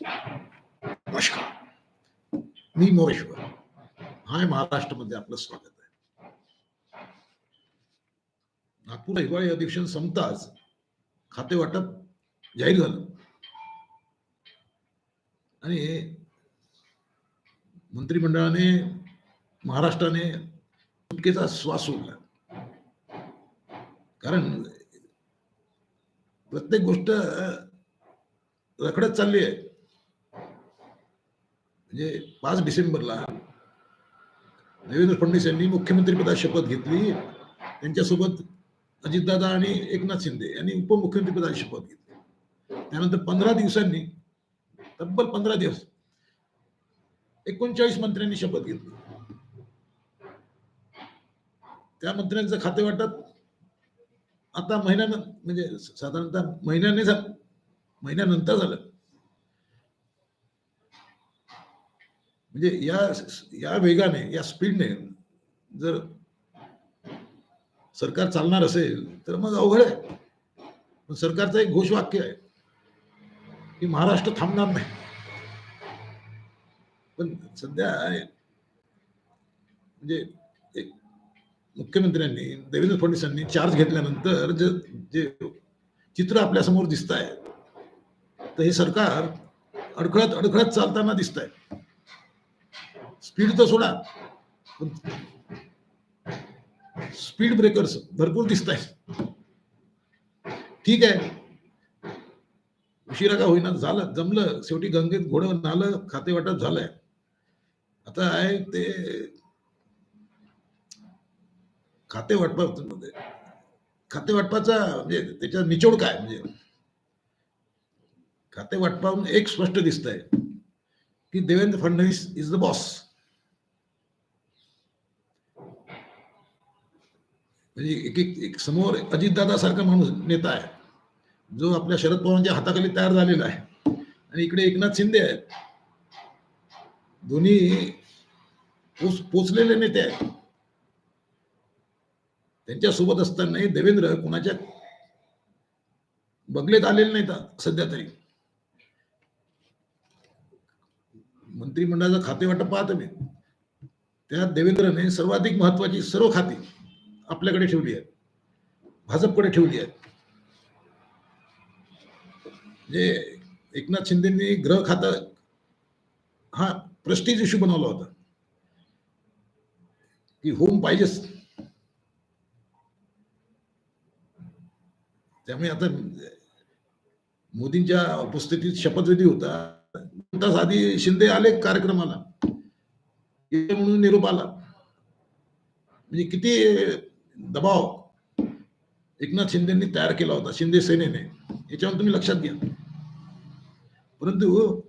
नमस्कार. मी मोरेश्वर हाय महाराष्ट्रामध्ये आपलं स्वागत आहे. नागपूर हिवाळी अधिवेशन संपताच खाते वाटप जाहीर झालं. आणि मंत्रिमंडळाने महाराष्ट्राने सुटकेचा श्वास सोडला कारण प्रत्येक गोष्ट रखडत चालली आहे. म्हणजे पाच डिसेंबरला देवेंद्र फडणवीस यांनी मुख्यमंत्रीपदा शपथ घेतली. त्यांच्यासोबत अजितदादा आणि एकनाथ शिंदे यांनी उपमुख्यमंत्रीपदाची शपथ घेतली. त्यानंतर पंधरा दिवसांनी तब्बल पंधरा दिवस एकोणचाळीस मंत्र्यांनी शपथ घेतली. त्या मंत्र्यांचं खाते वाटप आता महिन्यानं म्हणजे साधारणतः महिन्याने झालं. महिन्यानंतर झालं. म्हणजे या या वेगाने या स्पीडने जर सरकार चालणार असेल तर मग अवघड आहे. पण सरकारचं एक घोषवाक्य आहे की महाराष्ट्र थांबणार नाही. पण सध्या म्हणजे एक मुख्यमंत्र्यांनी देवेंद्र फडणवीसांनी चार्ज घेतल्यानंतर जे जे चित्र आपल्यासमोर दिसत आहे तर हे सरकार अडखळत अडखळत चालताना दिसत आहे स्पीड तर सोडा. स्पीड ब्रेकर्स भरपूर दिसत आहेत ठीक आहे. उशिरा का होईना झालं. जमलं. शेवटी गंगेत घोडं नालं खाते वाटप झालंय. आता आहे ते खाते वाटपामध्ये. खाते वाटपाचा म्हणजे त्याच्या निचोड काय? म्हणजे खाते वाटपाहून एक स्पष्ट दिसत आहे की Devendra Fadnavis is the boss म्हणजे एक एक एक समोर अजितदादासारखा माणूस नेता आहे. जो आपल्या शरद पवारांच्या हाताखाली तयार झालेला आहे. आणि इकडे एकनाथ शिंदे आहेत. दोन्ही पोच पोचलेले नेते आहेत. त्यांच्यासोबत असतानाही देवेंद्र कोणाच्या बगलेत आलेले नाहीत सध्या तरी. मंत्रिमंडळाचं खाते वाटप पाहतो मी. त्यात देवेंद्रने सर्वाधिक महत्वाची सर्व खाती आपल्याकडे ठेवली आहेत. भाजपकडे ठेवली आहेत. म्हणजे एकनाथ शिंदेनी ग्रह खातं हा प्रस्टीज इश्यू बनवला होता. की होम पाहिजेच. त्यामुळे आता मोदींच्या उपस्थितीत शपथविधी होता. तास आधी शिंदे आले कार्यक्रमाला. म्हणून निरोप आला. म्हणजे किती दबाव. एकनाथ शिंदेनी तयार केला होता शिंदे सेनेने. याच्यावर तुम्ही लक्षात घ्या. परंतु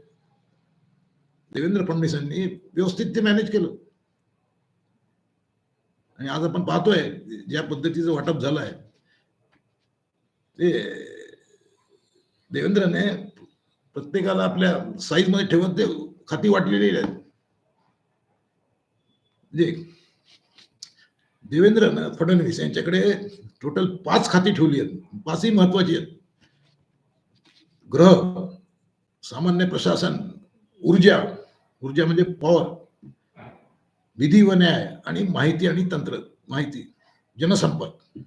देवेंद्र फडणवीसांनी व्यवस्थित ते मॅनेज केलं. आणि आज आपण पाहतोय ज्या पद्धतीचं वाटप झालं आहे ते देवेंद्रने प्रत्येकाला आपल्या साईजमध्ये ठेवत ते खाती वाटलेली आहेत. म्हणजे देवेंद्र फडणवीस यांच्याकडे टोटल पाच खाती ठेवली आहेत. पाचही महत्वाची आहेत. ग्रह सामान्य प्रशासन ऊर्जा ऊर्जा म्हणजे पॉवर विधी व न्याय आणि माहिती आणि तंत्र माहिती जनसंपर्क.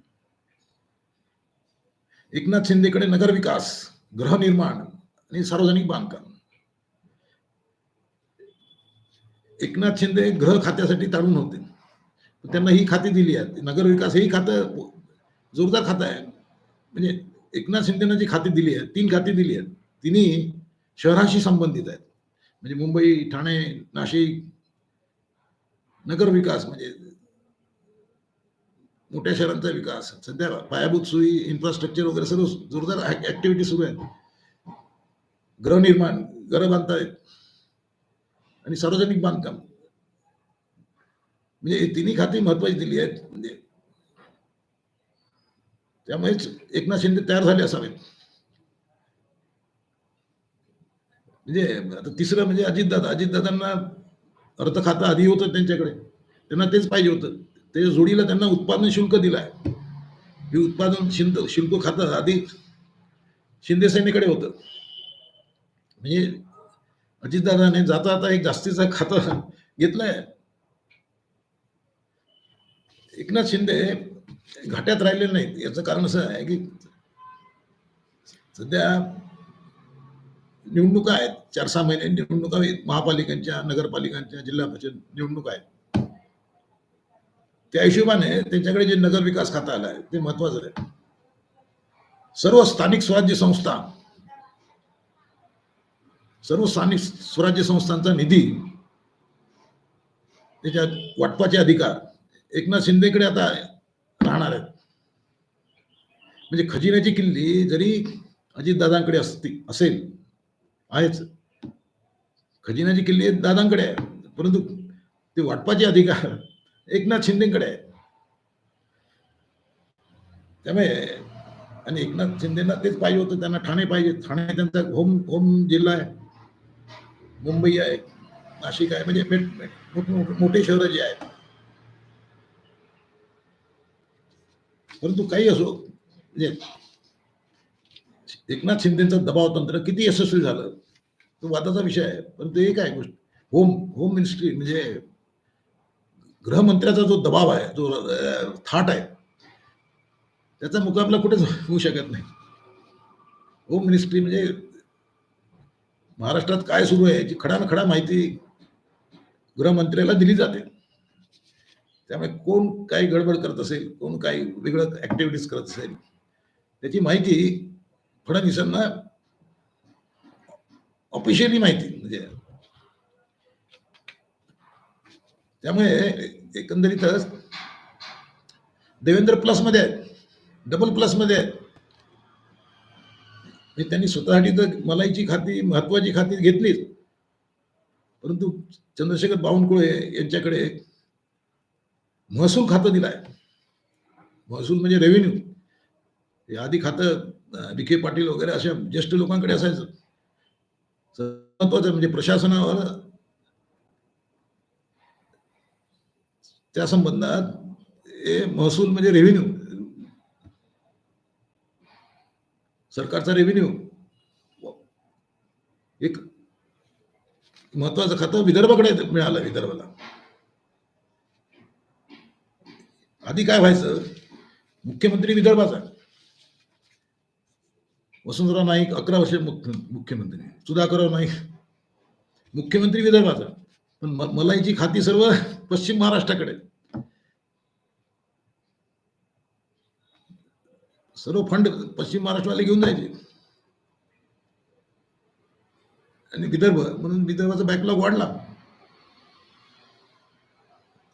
एकनाथ शिंदेकडे नगरविकास गृहनिर्माण आणि सार्वजनिक बांधकाम. एकनाथ शिंदे गृह खात्यासाठी तारून होते. त्यांना ही खाती दिली आहेत नगरविकास ही खातं जोरदार खातं आहे. म्हणजे एकनाथ शिंदेनं जी खाती दिली आहेत तीन खाती दिली आहेत. तिन्ही शहराशी संबंधित आहेत. म्हणजे मुंबई ठाणे नाशिक नगरविकास म्हणजे मोठ्या शहरांचा विकास. सध्या पायाभूत सोयी इन्फ्रास्ट्रक्चर वगैरे सर्व जोरदार ऍक्टिव्हिटी सुरू आहेत. गृहनिर्माण घरं बांधतायत आणि सार्वजनिक बांधकाम. म्हणजे तिन्ही खाती महत्वाची दिली आहेत. म्हणजे त्यामुळेच एकनाथ शिंदे तयार झाले असावेत. म्हणजे आता तिसरं म्हणजे अजितदादा अजितदादांना अर्थ खातं आधी होतं त्यांच्याकडे. त्यांना तेच पाहिजे होतं. ते जोडीला त्यांना उत्पादन शुल्क दिलं आहे हे उत्पादन शिंद शुल्क खातं आधी शिंदे सेनेकडे होतं. म्हणजे अजितदादाने जाता जाता एक जास्तीचं खातं घेतलंय. एकनाथ शिंदे घाट्यात राहिलेले नाहीत. याचं कारण असं आहे की सध्या निवडणुका आहेत. चार सहा महिने निवडणुका महापालिकांच्या नगरपालिकांच्या जिल्हा परिषद निवडणुका आहेत. त्या हिशोबाने त्यांच्याकडे जे नगर विकास खातं आलं आहे ते महत्वाचं आहे. सर्व स्थानिक स्वराज्य संस्था सर्व स्थानिक स्वराज्य संस्थांचा निधी त्याच्यात वाटपाचे अधिकार एकनाथ शिंदेकडे आता राहणार आहेत. म्हणजे खजिन्याची किल्ली जरी अजितदादांकडे असती असेल आहेच. खजिन्याची किल्ली दादांकडे आहे परंतु ते वाटपाचे अधिकार एकनाथ शिंदेकडे आहे त्यामुळे आणि एकनाथ शिंदेना तेच पाहिजे होतं त्यांना ठाणे पाहिजे ठाणे त्यांचा होम होम जिल्हा आहे. मुंबई आहे नाशिक आहे म्हणजे मोठे शहरं जे आहेत. परंतु काही असो म्हणजे एकनाथ शिंदेचं दबाव तंत्र किती यशस्वी झालं तो वादाचा विषय आहे. परंतु एक आहे गोष्ट होम होम मिनिस्ट्री म्हणजे गृहमंत्र्याचा जो दबाव आहे जो थाट आहे त्याचा मुकाबला कुठेच होऊ शकत नाही. होम मिनिस्ट्री म्हणजे महाराष्ट्रात काय सुरू आहे याची खडा खडा माहिती गृहमंत्र्याला दिली जाते. त्यामुळे कोण काही गडबड करत असेल कोण काही वेगळं ऍक्टिव्हिटीज करत असेल त्याची माहिती फडणवीसांना ऑफिशियली माहिती म्हणजे त्यामुळे एकंदरीतच देवेंद्र प्लसमध्ये आहेत डबल प्लसमध्ये आहेत. त्यांनी स्वतःसाठी तर मलाईची खाती महत्वाची खाती घेतलीच. परंतु चंद्रशेखर बावनकुळे यांच्याकडे महसूल खातं दिलं आहे महसूल म्हणजे रेव्हेन्यू या आधी खातं विखे पाटील वगैरे अशा ज्येष्ठ लोकांकडे असायचं. महत्वाचं म्हणजे प्रशासनावर त्या संबंधात हे महसूल म्हणजे रेव्हेन्यू सरकारचा रेव्हेन्यू एक महत्वाचं खातं विदर्भाकडे मिळालं विदर्भाला. आधी काय व्हायचं? मुख्यमंत्री विदर्भाचा वसुंधरा नाईक अकरा वर्ष मुख्य मुख्यमंत्री. सुधाकरराव नाईक मुख्यमंत्री विदर्भाचा पण मलाईची खाती सर्व पश्चिम महाराष्ट्राकडे. सर्व फंड पश्चिम महाराष्ट्रवाले घेऊन जायचे. आणि विदर्भ म्हणून विदर्भाचा बॅकलॉग वाढला.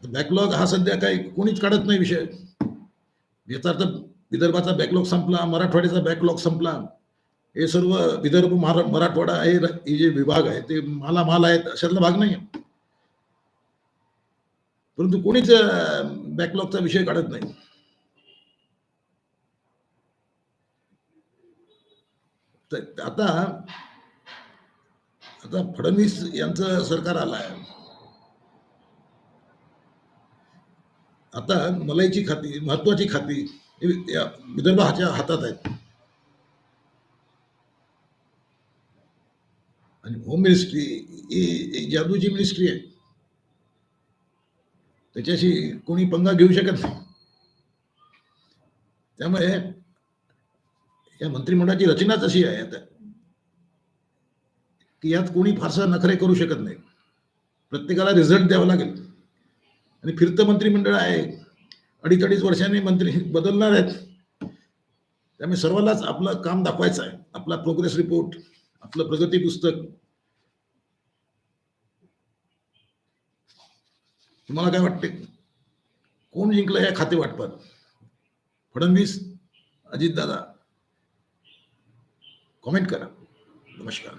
बॅकलॉग हा सध्या काही कोणीच काढत नाही विषय. याचा अर्थ विदर्भाचा बॅकलॉग संपला मराठवाड्याचा बॅकलॉग संपला. हे सर्व विदर्भ महारा- मराठवाडा हे जे विभाग आहे ते माला माल आहेत अशातला भाग नाही परंतु कोणीच बॅकलॉगचा विषय काढत नाही. आता आता फडणवीस यांचं सरकार आलं आहे आता मलाईची खाती महत्वाची खाती या विदर्भाच्या हातात आहेत. आणि होम मिनिस्ट्री ही एक जादूची मिनिस्ट्री आहे. त्याच्याशी कोणी पंगा घेऊ शकत नाही. त्यामुळे या मंत्रिमंडळाची रचनाच अशी आहे आता की यात कोणी फारसा नखरे करू शकत नाही. प्रत्येकाला रिझल्ट द्यावा लागेल. आणि फिरतं मंत्रिमंडळ आहे. अडीच अडीच वर्षांनी मंत्री बदलणार आहेत. त्यामुळे सर्वांनाच आपलं काम दाखवायचं आहे. आपला प्रोग्रेस रिपोर्ट आपलं प्रगती पुस्तक. तुम्हाला काय वाटते? कोण जिंकलं या खाते वाटपात? फडणवीस अजितदादा? कॉमेंट करा. नमस्कार.